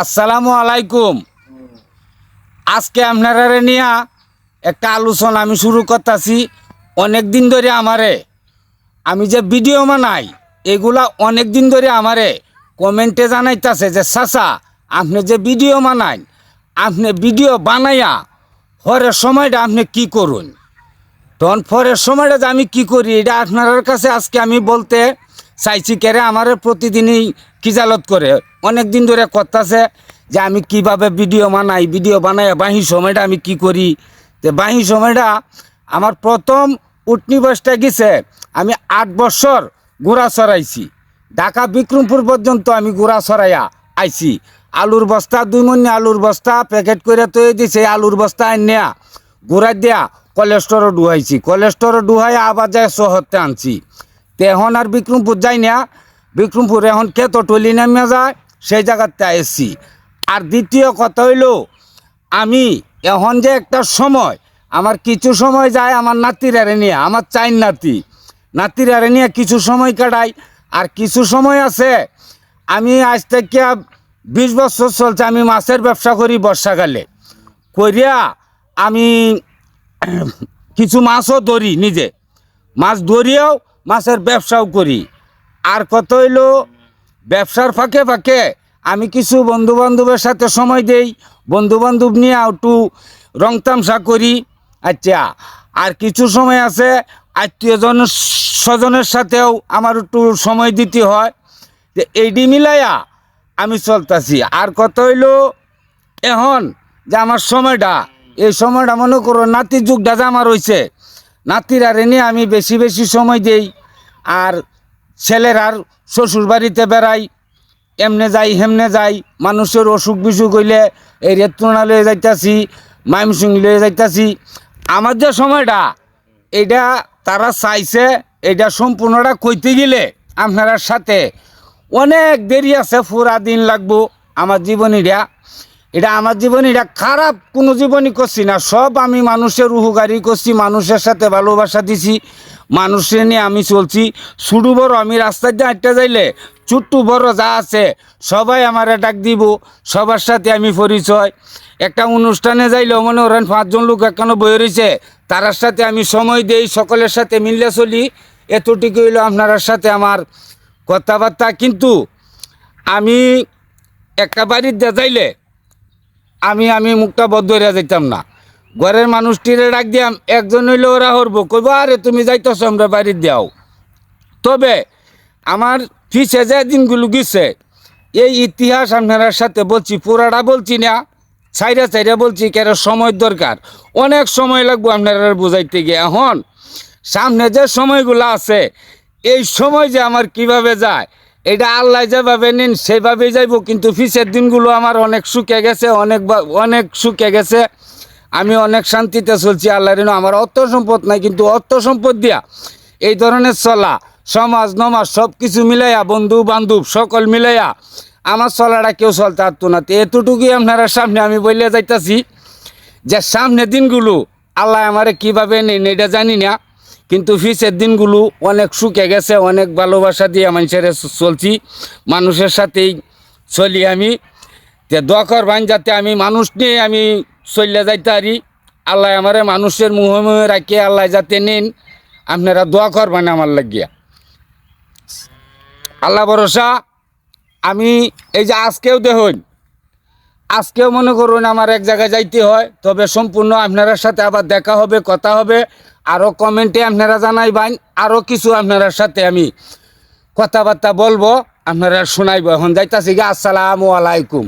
আসসালামু আলাইকুম। আজকে আপনারা নিয়া একটা আলোচনা আমি শুরু করতেছি অনেক দিন ধরে আমারে। আমি যে ভিডিও বানাই, এগুলা অনেক দিন ধরে আমারে কমেন্টে জানাইতেছে যে, চাচা, আপনি যে ভিডিও বানাই আপনি ভিডিও বানাইয়া পরের সময়টা আপনি কি করুন? তখন পরের সময়টা যে আমি কি করি, এটা আপনার কাছে আজকে আমি বলতে চাইছি কেরে আমার প্রতিদিনই কিজালত করে। অনেক দিন ধরে করতেছে যে আমি কীভাবে ভিডিও বানাই ভিডিও বানাই বাহি সময়টা আমি কি করি। তো বাহি সময়টা আমার প্রথম উটনি বয়সটা গেছে, আমি আট বছর ঘোড়া চড়াইছি ঢাকা বিক্রমপুর পর্যন্ত আমি ঘোড়া চড়াইয়া আইছি। আলুর বস্তা, দুই মনি আলুর বস্তা প্যাকেট করে তৈরি দিছে, আলুর বস্তা নেয়া ঘোড়া দিয়া কলেস্টরও ডুহাইছি। কলেস্টরও ডুহাই আবার যায় শহরতে আনছি। তে এখন আর বিক্রমপুর যাই না, বিক্রমপুর এখন কেত টলি নামিয়া যায়, সেই জায়গাতে এসছি আর দ্বিতীয় কথা হইল, আমি এখন যে একটা সময়, আমার কিছু সময় যায় আমার নাতিরারে নিয়ে, আমার চাইন নাতি। নাতিরারে নিয়ে কিছু সময় কাটাই, আর কিছু সময় আছে, আমি আজ থেকে বিশ বছর চলছে আমি মাছের ব্যবসা করি বর্ষাকালে। করিয়া আমি কিছু মাছও ধরি নিজে। মাছ ধরিয়াও মাছের ব্যবসাও করি। আর কত হইল, ব্যবসার ফাঁকে ফাঁকে আমি কিছু বন্ধু বান্ধবের সাথে সময় দেই বন্ধু বান্ধব নিয়ে একটু রং তামসা করি। আচ্ছা আর কিছু সময় আছে, আত্মীয়জন স্বজনের সাথেও আমার একটু সময় দিতে হয়। যে এইডি মিলাইয়া আমি চলতেছি। আর কত হইল, এখন যে আমার সময়টা, এই সময়টা মনে করো নাতির যুগটা যে আমার হয়েছে নাতির আর এনে আমি বেশি বেশি সময় দেই। আর ছেলের আর শ্বশুর বাড়িতে বেড়াই, এমনে যাই হেমনে যাই, মানুষের অসুখ বিসুখ হইলে এই রেত্রনা লয়ে যাইতাছি মাইমসিং লয়ে যাইতাছি। আমার যে সময়টা, এটা তারা চাইছে, এটা সম্পূর্ণটা কইতে গেলে আপনার সাথে অনেক দেরি আছে, পুরা দিন লাগবো আমার জীবনীরা এটা আমার জীবনী, এটা খারাপ, কোনো জীবনই করছি না। সব আমি মানুষের উপকারী করছি, মানুষের সাথে ভালোবাসা দিছি, মানুষের নিয়ে আমি চলছি। ছোটো বড়, আমি রাস্তায় দিয়ে হাঁটতে যাইলে ছোট্ট বড় যা আছে, সবাই আমার ডাক দিব, সবার সাথে আমি পরিচয়। একটা অনুষ্ঠানে যাইলে মনে করেন পাঁচজন লোক এখনও বয়ে রয়েছে, তারার সাথে আমি সময় দেই, সকলের সাথে মিললে চলি। এতটুকু হইল আপনার সাথে আমার কথাবার্তা। কিন্তু আমি একটা বাড়িতে যাইলে আমি আমি মুখটা বদ্ধ হইয়া যাইতাম না। ঘরের মানুষটিরে ডাক দিয়াম, একজন হইলে ওরা হরবো। কইব, আরে, তুমি যাইতেছ, আমরা বাড়ির দেও তবে আমার পিছে যে দিনগুলো গেছে, এই ইতিহাস আপনার সাথে বলছি, পুরাটা বলছি না, ছাইরা ছাইরা বলছি কেন সময় দরকার। অনেক সময় লাগবো আপনারা বুঝাইতে গিয়ে। এখন সামনে যে সময়গুলো আছে, এই সময় যে আমার কীভাবে যায় এটা আল্লাহ যেভাবে নিন, সেভাবেই যাইব। কিন্তু পিছের দিনগুলো আমার অনেক সুখে গেছে, অনেক অনেক সুখে গেছে। আমি অনেক শান্তিতে চলছি, আল্লাহ ঋণ আমার অর্থ সম্পদ নাই, কিন্তু অর্থ সম্পদ দিয়া এই ধরনের চলা, সমাজ, নমাজ সব কিছু মিলাইয়া, বন্ধু, বান্ধব, সকল মিলাইয়া, আমার চলাটা কেউ চলতে পারতো না। তো এতটুকুই আপনারা সামনে আমি বলে যাইতাছি যে সামনে দিনগুলো আল্লাহ আমারে কীভাবে নেন, এটা জানি না। কিন্তু ফিসের দিনগুলো অনেক সুখে গেছে, অনেক ভালোবাসা দিয়ে মানুষের চলছি, মানুষের সাথেই চলি আমি। তে দোয়া করবেন যাতে আমি মানুষ নিয়ে আমি চলে যাইতে পারি। আল্লাহ আমারে মানুষের মুহে মুহে রাখি, আল্লাহ যাতে নেন। আপনারা দোয়া করবেন আমার লাগিয়া। আল্লাহ ভরসা, আমি এই যে আজকেও দেখুন, আজকেও মনে করুন আমার এক জায়গায় যাইতে হয়, তবে সম্পূর্ণ আপনার সাথে আবার দেখা হবে, কথা হবে। আরও কমেন্টে আপনারা জানাইবেন আরও কিছু আপনার সাথে আমি কথাবার্তা বলব, আপনারা শোনাইব। এখন যাইতাছি গা আসসালামু আলাইকুম।